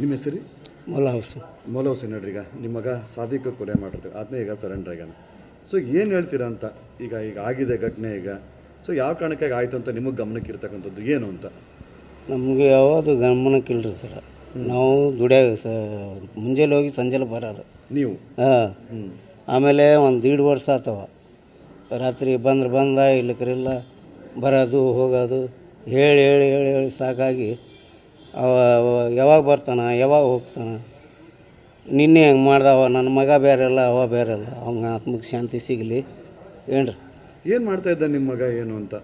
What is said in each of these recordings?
ನಿಮ್ಮ ಹೆಸರು? ಮೊಲ ಹೌಸು ಮೊಲ ಹೌಸ್ ನೋಡ್ರಿ ಈಗ. ನಿಮ್ಮ ಮಗ ಸಾದಿಕ್ ಕೊಲೆ ಮಾಡಿರ್ತೀವಿ ಅದನ್ನೇ ಈಗ ಸರೆಂಡರ್ ಆಗ್ಯಾನ ಸೊ ಏನು ಹೇಳ್ತೀರಾ ಅಂತ? ಈಗ ಈಗ ಆಗಿದೆ ಘಟನೆ ಈಗ. ಸೊ ಯಾವ ಕಾರಣಕ್ಕಾಗಿ ಆಯಿತು ಅಂತ ನಿಮಗೆ ಗಮನಕ್ಕೆ ಇರ್ತಕ್ಕಂಥದ್ದು ಏನು ಅಂತ? ನಮಗೆ ಯಾವುದು ಗಮನಕ್ಕಿಲ್ರಿ ಸರ್. ನಾವು ದುಡಿಯಾಗ ಸ ಮುಂಜಾನೆ ಹೋಗಿ ಸಂಜೆಲಿ ಬರೋರು ನೀವು? ಹಾಂ. ಆಮೇಲೆ ಒಂದು ದೀಡ್ ವರ್ಷ ಆತವ. ರಾತ್ರಿ ಬಂದ್ರೆ ಬಂದ ಇಲ್ಲಕ್ರಿಲ್ಲ ಬರೋದು ಹೋಗೋದು ಹೇಳಿ ಹೇಳಿ ಹೇಳಿ ಹೇಳಿ ಸಾಕಾಗಿ ಯಾವಾಗ ಬರ್ತಾನೆ ಯಾವಾಗ ಹೋಗ್ತಾನೆ? ನಿನ್ನೆ ಹೆಂಗೆ ಮಾಡ್ದವ ನನ್ನ ಮಗ ಬೇರೆಲ್ಲ ಅವ ಬೇರೆಲ್ಲ. ಅವ್ನ ಆತ್ಮಕ್ಕೆ ಶಾಂತಿ ಸಿಗಲಿ. ಏನ್ರಿ? ಏನು ಮಾಡ್ತಾ ಇದ್ದ ನಿಮ್ಮ ಮಗ ಏನು ಅಂತ?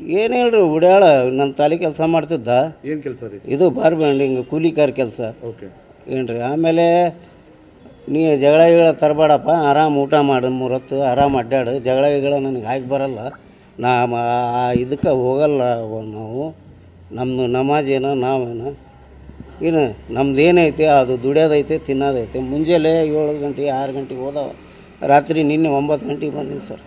ಏನು ಹೇಳ್ರಿ ಉಡ್ಯಾಳ ನನ್ನ ತಾಲಿ ಕೆಲಸ ಮಾಡ್ತಿದ್ದ. ಏನು ಕೆಲಸ ರೀ? ಇದು ಬಾರ್ ಬ್ಯಾಂಡಿಂಗ್ ಕೂಲಿಕಾರ್ ಕೆಲಸ. ಓಕೆ. ಏನ್ರಿ? ಆಮೇಲೆ ನೀ ಜಗಳ ಗಿಗಳ ತರಬೇಡಪ್ಪ ಆರಾಮ್ ಊಟ ಮಾಡು ಮೂರು ಹೊತ್ತು ಆರಾಮ್ ಅಡ್ಡಾಡು. ಜಗಳ ಗಿಗಳ ನನಗೆ ಹಾಕಿ ಬರಲ್ಲ. ನಾ ಇದಕ್ಕೆ ಹೋಗಲ್ಲ ಅವ- ನಾವು. ನಮ್ಮ ನಮಾಜೇನ ನಾವೇನ? ಏನು ನಮ್ದು ಏನೈತೆ ಅದು ದುಡಿಯೋದೈತೆ ತಿನ್ನೋದೈತೆ. ಮುಂಜಾನೆ ಏಳು ಗಂಟೆ ಆರು ಗಂಟೆಗೆ ಹೋದವ. ರಾತ್ರಿ ನಿನ್ನೆ ಒಂಬತ್ತು ಗಂಟೆಗೆ ಬಂದೀನಿ ಸರ್.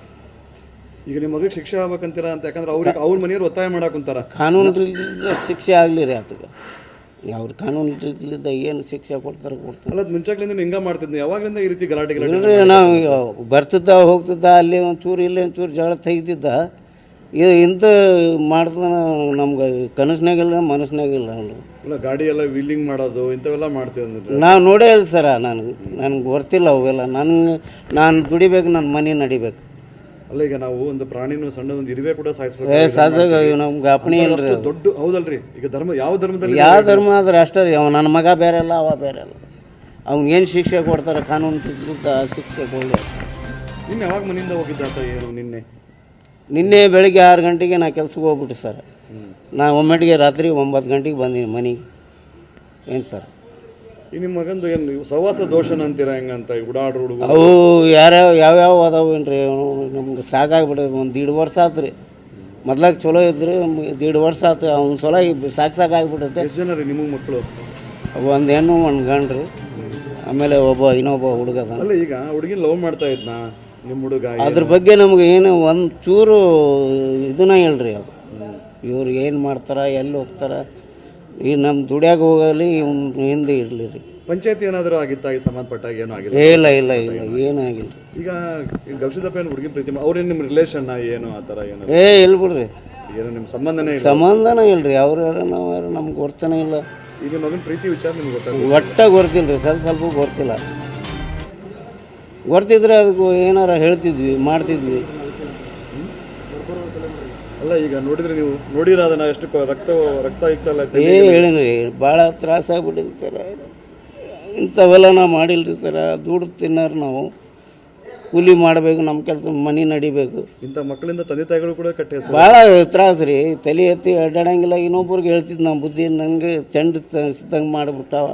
ಈಗ ನಿಮ್ಮ ಮಗಳಿಗೆ ಶಿಕ್ಷೆ ಆಗ್ಬೇಕಂತೀರ ಅಂತ? ಯಾಕಂದ್ರೆ ಅವ್ರಿಗೆ ಅವ್ರ ಮನೆಯವ್ರು ಒತ್ತಾಯ ಮಾಡಾಕುಂತಾರ ಕಾನೂನು ರೀತಿಯಿಂದ ಶಿಕ್ಷೆ ಆಗಲಿ ರೀ ಆತಗೆ. ಅವ್ರು ಕಾನೂನು ರೀತಿಯಿಂದ ಏನು ಶಿಕ್ಷೆ ಕೊಡ್ತಾರೆ ಕೊಡ್ತಾರೆ. ಅಲ್ಲ ಮುಂಚಾಗ್ಲಿಂದ ನೀವು ಹಿಂಗೆ ಮಾಡ್ತಿದ್ದೆ ಯಾವಾಗಲಿಂದ ಈ ರೀತಿ ಗಲಾಟೆ ಗಲಾಟೆ ನಾವು ಬರ್ತಿದ್ದ ಹೋಗ್ತಿದ್ದ ಅಲ್ಲಿ ಒಂಚೂರು ಇಲ್ಲಿ ಒಂಚೂರು ಜಗಳ ತೆಗಿತಿದ್ದ ಇದು ಇಂಥ ಮಾಡ್ತಾನೆ ನಮ್ಗೆ ಕನಸಿನಾಗಿಲ್ಲ ಮನಸ್ಸಿನಾಗಿಲ್ಲ ಅವ್ನು. ಅಲ್ಲ ಗಾಡಿ ಎಲ್ಲ ವೀಲಿಂಗ್ ಮಾಡೋದು ಇಂಥವೆಲ್ಲ ಮಾಡ್ತೀವಿ ಅಂದ್ರೆ ನಾವು ನೋಡೇ ಇಲ್ಲ ಸರ ನನಗೆ ನನಗೆ ಗೊತ್ತಿಲ್ಲ ಅವೆಲ್ಲ. ನನಗೆ ನಾನು ದುಡಿಬೇಕು ನನ್ನ ಮನೆ ನಡಿಬೇಕು. ಅಲ್ಲ ಈಗ ನಾವು ಒಂದು ಪ್ರಾಣಿನೂ ಸಣ್ಣ ಒಂದು ಇರುವೆ ಕೂಡ ಸಾಯಿಸ್ಬೇಕು. ನಮ್ಗೆ ಅಪ್ಪಣೆ ಇಲ್ಲ ಅಷ್ಟು ದೊಡ್ಡ ಹೌದಲ್ರಿ ಈಗ ಧರ್ಮ ಯಾವ ಧರ್ಮದಲ್ಲಿ ಯಾವ ಧರ್ಮ ಆದ್ರೆ ಅಷ್ಟೇ ರೀ ಅವ ನನ್ನ ಮಗ ಬೇರೆ ಅಲ್ಲ ಅವ ಬೇರೆ ಅಲ್ಲ. ಅವ್ನಿಗೇನು ಶಿಕ್ಷೆ ಕೊಡ್ತಾರೆ ಕಾನೂನು ಶಿಕ್ಷೆ ಕೊಡಲಿ. ನಿನ್ನೆ ಯಾವಾಗ ಮನೆಯಿಂದ ಹೋಗಿದ್ದ ಏನು ನಿನ್ನೆ? ನಿನ್ನೆ ಬೆಳಗ್ಗೆ ಆರು ಗಂಟೆಗೆ ನಾ ಕೆಲಸಕ್ಕೆ ಹೋಗ್ಬಿಟ್ಟು ಸರ್. ನಾ ಒಮ್ಮೆಟ್ಟಿಗೆ ರಾತ್ರಿ ಒಂಬತ್ತು ಗಂಟೆಗೆ ಬಂದೀನಿ ಮನೆಗೆ. ಏನು ಸರ್? ಈ ನಿಮ್ಮ ಮಗಂದು ಏನು ನೀವು ಸಹವಾಸ ದೋಷನ ಅಂತೀರ ಹೆಂಗಂತ ಈ ಉಡಾಡ್ರು ಹುಡುಗ ಅವು ಯಾರ್ಯಾವ ಯಾವ್ಯಾವ ಅದಾವು ಏನ್ರಿ? ನಮ್ಗೆ ಸಾಕಾಗ್ಬಿಟ್ಟೈತೆ ಒಂದು ದೀಡ್ ವರ್ಷ ಆತು ರೀ. ಮೊದ್ಲಾಗ ಚಲೋ ಇದ್ರಿ ದೀಡ್ ವರ್ಷ ಆತು. ಅವ್ನ ಸಲ ಸಾಕು ಸಾಕಾಗ್ಬಿಟ್ಟೈತೆ ಎಷ್ಟು ಜನ ರೀ ನಿಮಗೆ ಮಕ್ಕಳು ಒಂದು ಹೆಣ್ಣು ಒಂದು ಗಂಡ್ರಿ. ಆಮೇಲೆ ಒಬ್ಬ ಇನ್ನೊಬ್ಬ ಹುಡುಗ ಅಲ್ಲ ಈಗ ಹುಡುಗಿನ ಲವ್ ಮಾಡ್ತಾ ಇದ್ನ? ನಿಮ್ಮ ಹುಡುಗ ಅದ್ರ ಬಗ್ಗೆ ನಮ್ಗೆ ಏನು ಒಂದು ಚೂರು ಇದನ್ನ ಹೇಳ್ರಿ ಅವ್ರು. ಇವ್ರು ಏನು ಮಾಡ್ತಾರ ಎಲ್ಲಿ ಹೋಗ್ತಾರ ಈ ನಮ್ಮ ದುಡ್ಯಾಗ ಹೋಗಲಿ ಇವ್ನ ಹಿಂದೆ ಇರಲಿ ರೀ. ಪಂಚಾಯತ್ ಏನಾದರೂ ಆಗಿತ್ತಾ ಈ ಸಂಬಂಧಪಟ್ಟಾಗ ಏನೂ ಆಗಿಲ್ಲ? ಇಲ್ಲ ಇಲ್ಲ ಇಲ್ಲ ಏನಾಗಿಲ್ಲ ಈಗ ಗವಿಸಿದಪ್ಪ ಏನು ಹುಡುಗಿ ಪ್ರೀತಿ ಅವ್ರೇನು ನಿಮ್ಮ ರಿಲೇಷನ್ ಏನು ಆ ಥರ ಏನು? ಏ ಇಲ್ಲ ಬಿಡ್ರಿ. ಏನು ನಿಮ್ಮ ಸಂಬಂಧನೇ ಇಲ್ಲ? ಸಂಬಂಧನ ಇಲ್ರಿ ಅವ್ರು ಯಾರು ನಾವು ಯಾರು ನಮ್ಗೆ ಗೊತ್ತನೇ ಇಲ್ಲ. ಈಗ ಮಗನ ಪ್ರೀತಿ ವಿಚಾರ ನಿಮ್ಗೆ ಗೊತ್ತಾಗ ಒಟ್ಟಾಗಿ ಗೊತ್ತಿಲ್ಲ ರೀ ಸ್ವಲ್ಪ ಸ್ವಲ್ಪ ಗೊತ್ತಿಲ್ಲ. ಗೊತ್ತಿದ್ರೆ ಅದಕ್ಕೂ ಏನಾರ ಹೇಳ್ತಿದ್ವಿ ಮಾಡ್ತಿದ್ವಿ. ಅಲ್ಲ ಈಗ ನೋಡಿದ್ರೆ ನೀವು ನೋಡಿರ ಅದನ್ನ ಎಷ್ಟು ಕೊ- ರಕ್ತ ರಕ್ತ ಇತ್ತಲ್ಲ ಏ ಹೇಳಿದ್ರಿ ಭಾಳ ತ್ರಾಸ ಆಗ್ಬಿಟ್ಟಿದೆ ಸರ. ಇಂಥವೆಲ್ಲ ನಾವು ಮಾಡಿಲ್ರಿ ಸರ. ದುಡ್ದು ತಿನ್ನೋರು ನಾವು. ಕೂಲಿ ಮಾಡಬೇಕು ನಮ್ಮ ಕೆಲಸ ಮನೆ ನಡಿಬೇಕು. ಇಂಥ ಮಕ್ಕಳಿಂದ ತಂದೆ ತಾಯಿಗಳು ಕೂಡ ಕಟ್ಟೆ ಭಾಳ ತ್ರಾಸ ರೀ. ತಲೆ ಎತ್ತಿ ಅಡ್ಡಾಡಂಗಿಲ್ಲ. ಇನ್ನೊಬ್ರಿಗೆ ಹೇಳ್ತಿದ್ದು ನಮ್ಮ ಬುದ್ಧಿ ನನಗೆ ಚೆಂಡ ತಂಗೆ ಮಾಡಿಬಿಟ್ಟಾವ.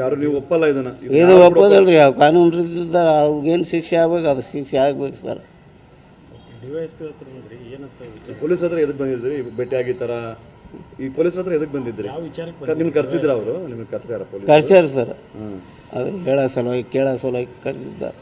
ಯಾರು ನೀವು ಒಪ್ಪಲ್ಲ ಇದನ್ನ? ಇದು ಒಪ್ಪೋದಲ್ರಿ ಯಾವ ಕಾನೂನು ರೀತಿಯಿಂದ ಅವ್ಗೇನು ಶಿಕ್ಷೆ ಆಗ್ಬೇಕು ಅದು ಶಿಕ್ಷೆ ಆಗ್ಬೇಕು ಸರ್. ಪೊಲೀಸ್ ಹತ್ರ ಎದಕ್ಕೆ ಬಂದಿದ್ರಿ? ಭೇಟಿ ಆಗಿತ್ತಾರ ಈ ಪೊಲೀಸ್ ಹತ್ರ ಎದಕ್ಕೆ ಬಂದಿದ್ರಿ? ನಿಮ್ಗೆ ಕರ್ಸಿದ್ರ ಅವರು? ನಿಮ್ಗೆ ಕರ್ಸ್ಯಾರ ಪೊಲೀಸ್? ಕರ್ಸ್ಯಾರ ಸರ್. ಅದು ಹೇಳೋ ಸಲುವಾಗಿ ಕೇಳೋ ಸಲುವಾಗಿ ಕರೆದಿದ್ದಾರೆ